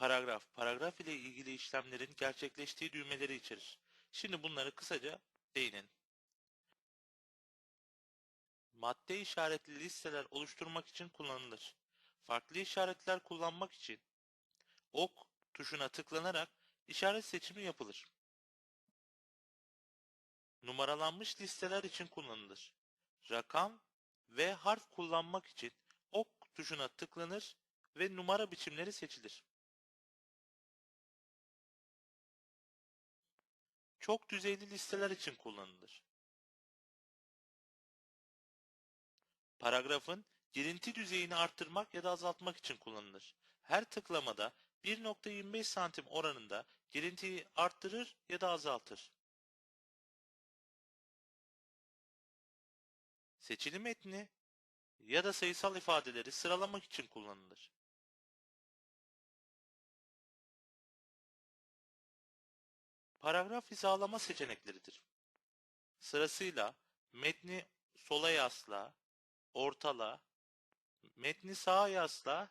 Paragraf, paragraf ile ilgili işlemlerin gerçekleştiği düğmeleri içerir. Şimdi bunları kısaca değinin. Madde işaretli listeler oluşturmak için kullanılır. Farklı işaretler kullanmak için ok tuşuna tıklanarak işaret seçimi yapılır. Numaralanmış listeler için kullanılır. Rakam ve harf kullanmak için ok tuşuna tıklanır ve numara biçimleri seçilir. Çok düzeyli listeler için kullanılır. Paragrafın girinti düzeyini arttırmak ya da azaltmak için kullanılır. Her tıklamada 1.25 santim oranında girintiyi arttırır ya da azaltır. Seçili metni ya da sayısal ifadeleri sıralamak için kullanılır. Paragraf hizalama seçenekleridir. Sırasıyla metni sola yasla, ortala, metni sağa yasla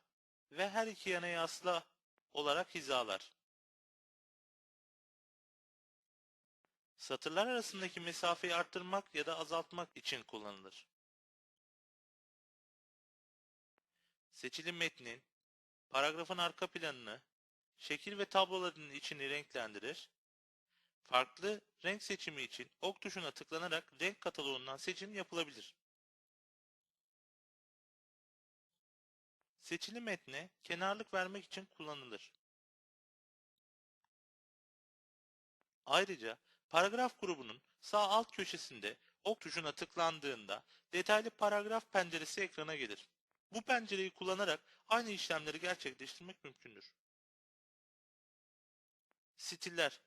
ve her iki yana yasla olarak hizalar. Satırlar arasındaki mesafeyi arttırmak ya da azaltmak için kullanılır. Seçili metnin, paragrafın arka planını, şekil ve tabloların içini renklendirir. Farklı renk seçimi için ok tuşuna tıklanarak renk kataloğundan seçim yapılabilir. Seçili metne kenarlık vermek için kullanılır. Ayrıca paragraf grubunun sağ alt köşesinde ok tuşuna tıklandığında detaylı paragraf penceresi ekrana gelir. Bu pencereyi kullanarak aynı işlemleri gerçekleştirmek mümkündür. Stiller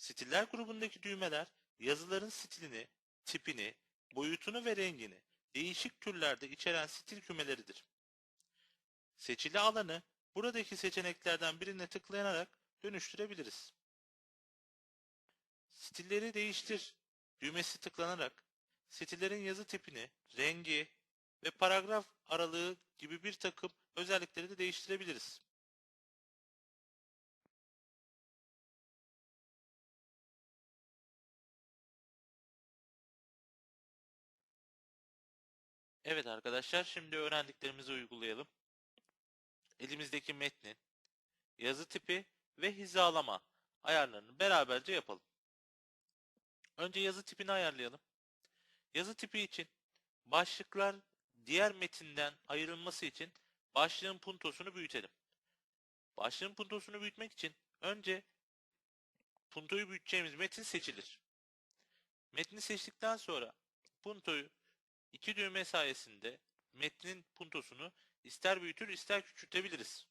Stiller grubundaki düğmeler yazıların stilini, tipini, boyutunu ve rengini değişik türlerde içeren stil kümeleridir. Seçili alanı buradaki seçeneklerden birine tıklayarak dönüştürebiliriz. Stilleri değiştir düğmesi tıklanarak stillerin yazı tipini, rengi ve paragraf aralığı gibi bir takım özellikleri de değiştirebiliriz. Evet arkadaşlar şimdi öğrendiklerimizi uygulayalım. Elimizdeki metnin yazı tipi ve hizalama ayarlarını beraberce yapalım. Önce yazı tipini ayarlayalım. Yazı tipi için başlıklar diğer metinden ayrılması için başlığın puntosunu büyütelim. Başlığın puntosunu büyütmek için önce puntoyu büyüteceğimiz metin seçilir. Metni seçtikten sonra puntoyu iki düğme sayesinde metnin puntosunu ister büyütür ister küçültebiliriz.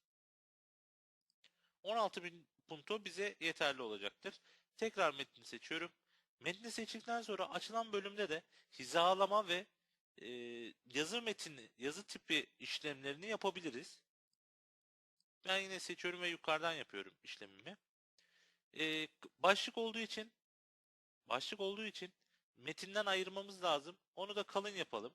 16.000 punto bize yeterli olacaktır. Tekrar metni seçiyorum. Metni seçtikten sonra açılan bölümde de hizalama ve e, yazı metini, yazı tipi işlemlerini yapabiliriz. Ben yine seçiyorum ve yukarıdan yapıyorum işlemimi. E, başlık olduğu için başlık olduğu için metinden ayırmamız lazım. Onu da kalın yapalım.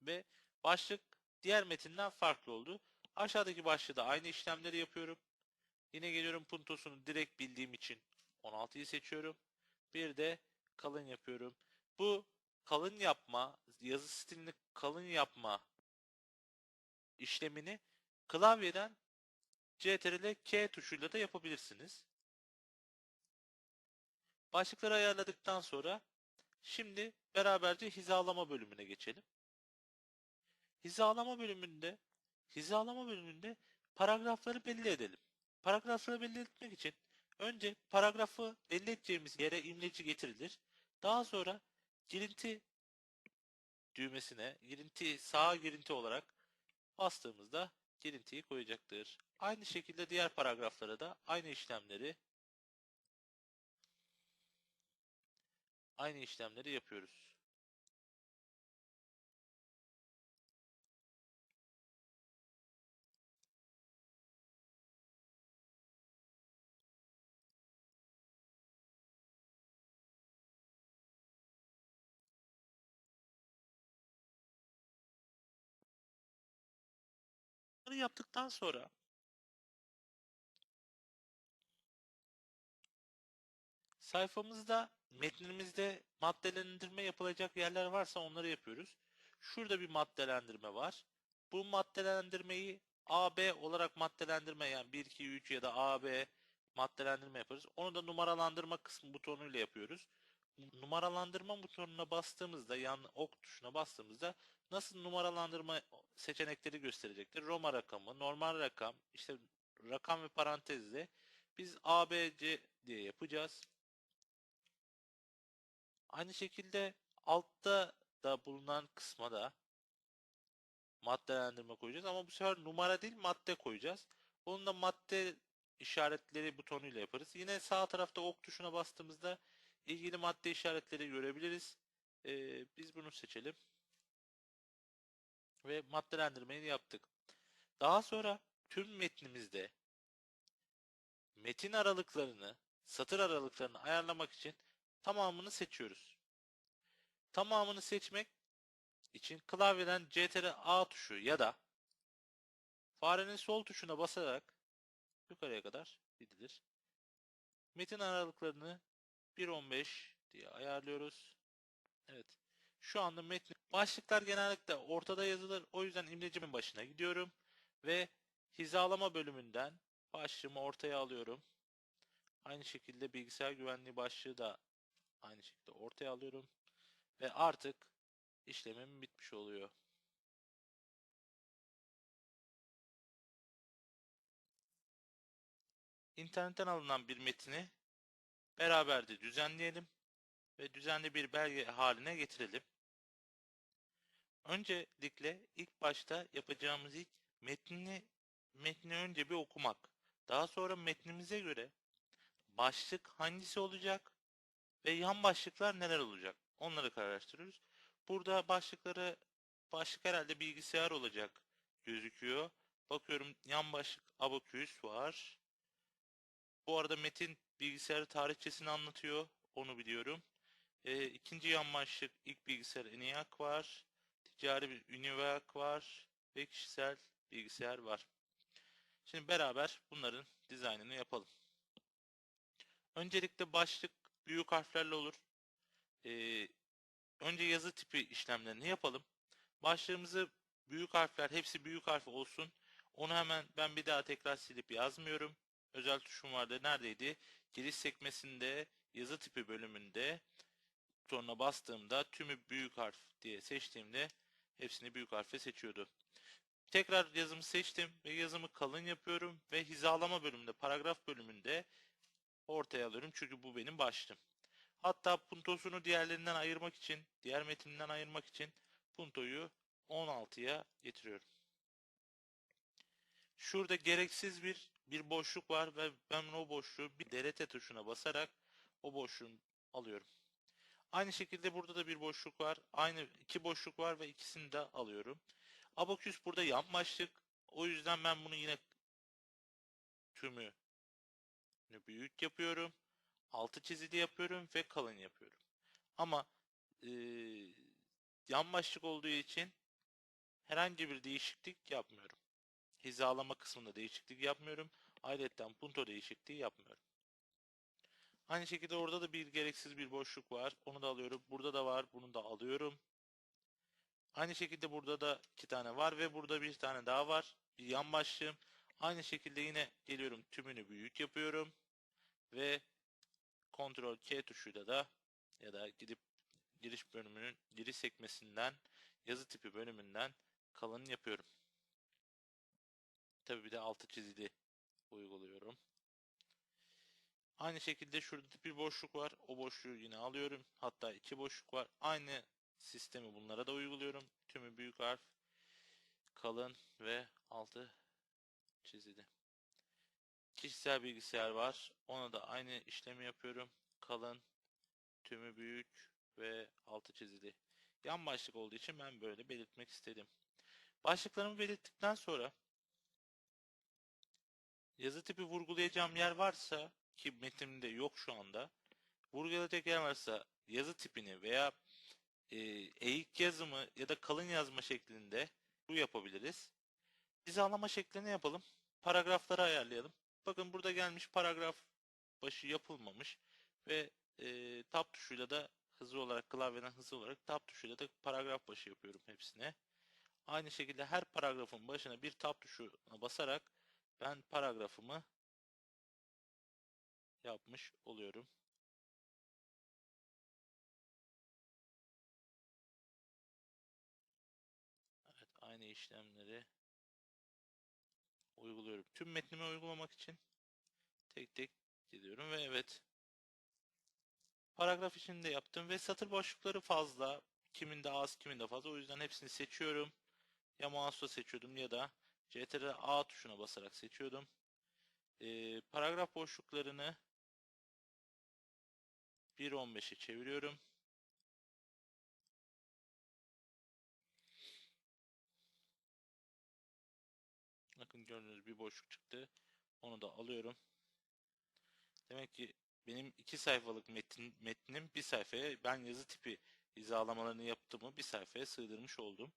Ve başlık diğer metinden farklı oldu. Aşağıdaki başlığı da aynı işlemleri yapıyorum. Yine geliyorum puntosunu direkt bildiğim için 16'yı seçiyorum. Bir de kalın yapıyorum. Bu kalın yapma, yazı stilini kalın yapma işlemini klavyeden CTRL K tuşuyla da yapabilirsiniz. Başlıkları ayarladıktan sonra şimdi beraberce hizalama bölümüne geçelim. Hizalama bölümünde hizalama bölümünde paragrafları belli edelim. Paragrafları belli etmek için önce paragrafı belli edeceğimiz yere imleci getirilir. Daha sonra girinti düğmesine girinti sağ girinti olarak bastığımızda girintiyi koyacaktır. Aynı şekilde diğer paragraflara da aynı işlemleri aynı işlemleri yapıyoruz. Bunları yaptıktan sonra sayfamızda metnimizde maddelendirme yapılacak yerler varsa onları yapıyoruz. Şurada bir maddelendirme var. Bu maddelendirmeyi AB olarak maddelendirme yani 1, 2, 3 ya da AB maddelendirme yaparız. Onu da numaralandırma kısmı butonuyla yapıyoruz. Numaralandırma butonuna bastığımızda yan ok tuşuna bastığımızda nasıl numaralandırma seçenekleri gösterecektir. Roma rakamı, normal rakam, işte rakam ve parantezle biz ABC diye yapacağız. Aynı şekilde altta da bulunan kısma da maddelendirme koyacağız ama bu sefer numara değil madde koyacağız. Onu da madde işaretleri butonuyla yaparız. Yine sağ tarafta ok tuşuna bastığımızda ilgili madde işaretleri görebiliriz. Ee, biz bunu seçelim. Ve maddelendirmeyi yaptık. Daha sonra tüm metnimizde metin aralıklarını, satır aralıklarını ayarlamak için tamamını seçiyoruz. Tamamını seçmek için klavyeden CTRL A tuşu ya da farenin sol tuşuna basarak yukarıya kadar gidilir. Metin aralıklarını 1.15 diye ayarlıyoruz. Evet. Şu anda metni başlıklar genellikle ortada yazılır. O yüzden imlecimin başına gidiyorum ve hizalama bölümünden başlığımı ortaya alıyorum. Aynı şekilde bilgisayar güvenliği başlığı da aynı şekilde ortaya alıyorum ve artık işlemim bitmiş oluyor. İnternetten alınan bir metini beraberce düzenleyelim ve düzenli bir belge haline getirelim. Öncelikle ilk başta yapacağımız ilk metni metni önce bir okumak. Daha sonra metnimize göre başlık hangisi olacak ve yan başlıklar neler olacak? Onları kararlaştırıyoruz. Burada başlıkları başlık herhalde bilgisayar olacak gözüküyor. Bakıyorum yan başlık abaküs var. Bu arada metin bilgisayar tarihçesini anlatıyor. Onu biliyorum. E, ikinci yan başlık ilk bilgisayar ENIAC var. Ticari bir UNIVAC var. Ve kişisel bilgisayar var. Şimdi beraber bunların dizaynını yapalım. Öncelikle başlık büyük harflerle olur. Ee, önce yazı tipi işlemlerini yapalım. Başlığımızı büyük harfler, hepsi büyük harf olsun. Onu hemen ben bir daha tekrar silip yazmıyorum. Özel tuşum vardı. Neredeydi? Giriş sekmesinde yazı tipi bölümünde butonuna bastığımda tümü büyük harf diye seçtiğimde hepsini büyük harfle seçiyordu. Tekrar yazımı seçtim ve yazımı kalın yapıyorum ve hizalama bölümünde, paragraf bölümünde ortaya alıyorum çünkü bu benim başlığım. Hatta puntosunu diğerlerinden ayırmak için, diğer metinden ayırmak için puntoyu 16'ya getiriyorum. Şurada gereksiz bir bir boşluk var ve ben o boşluğu bir delete tuşuna basarak o boşluğu alıyorum. Aynı şekilde burada da bir boşluk var. Aynı iki boşluk var ve ikisini de alıyorum. Abaküs burada yan başlık. O yüzden ben bunu yine tümü büyük yapıyorum. Altı çizili yapıyorum ve kalın yapıyorum. Ama e, yan başlık olduğu için herhangi bir değişiklik yapmıyorum. Hizalama kısmında değişiklik yapmıyorum. Ayrıca punto değişikliği yapmıyorum. Aynı şekilde orada da bir gereksiz bir boşluk var. Onu da alıyorum. Burada da var. Bunu da alıyorum. Aynı şekilde burada da iki tane var ve burada bir tane daha var. Bir yan başlığım. Aynı şekilde yine geliyorum tümünü büyük yapıyorum. Ve Ctrl K tuşuyla da ya da gidip giriş bölümünün giriş sekmesinden yazı tipi bölümünden kalın yapıyorum. Tabi bir de altı çizili uyguluyorum. Aynı şekilde şurada bir boşluk var. O boşluğu yine alıyorum. Hatta iki boşluk var. Aynı sistemi bunlara da uyguluyorum. Tümü büyük harf, kalın ve altı çizili. Kişisel bilgisayar var. Ona da aynı işlemi yapıyorum. Kalın, tümü büyük ve altı çizili. Yan başlık olduğu için ben böyle belirtmek istedim. Başlıklarımı belirttikten sonra yazı tipi vurgulayacağım yer varsa ki metinimde yok şu anda. Vurgulayacak yer varsa yazı tipini veya e, eğik yazımı ya da kalın yazma şeklinde bu yapabiliriz. Hizalama şeklini yapalım. Paragrafları ayarlayalım. Bakın burada gelmiş paragraf başı yapılmamış ve e, tab tuşuyla da hızlı olarak klavyeden hızlı olarak tab tuşuyla da paragraf başı yapıyorum hepsine. Aynı şekilde her paragrafın başına bir tab tuşuna basarak ben paragrafımı yapmış oluyorum. Uyguluyorum. Tüm metnimi uygulamak için tek tek gidiyorum ve evet paragraf için de yaptım ve satır boşlukları fazla. Kiminde az, kiminde fazla. O yüzden hepsini seçiyorum. Ya mouse'la seçiyordum ya da CTRL A tuşuna basarak seçiyordum. Ee, paragraf boşluklarını 1.15'e çeviriyorum. Bakın gördüğünüz bir boşluk çıktı. Onu da alıyorum. Demek ki benim iki sayfalık metin, metnim bir sayfaya ben yazı tipi hizalamalarını yaptığımı bir sayfaya sığdırmış oldum.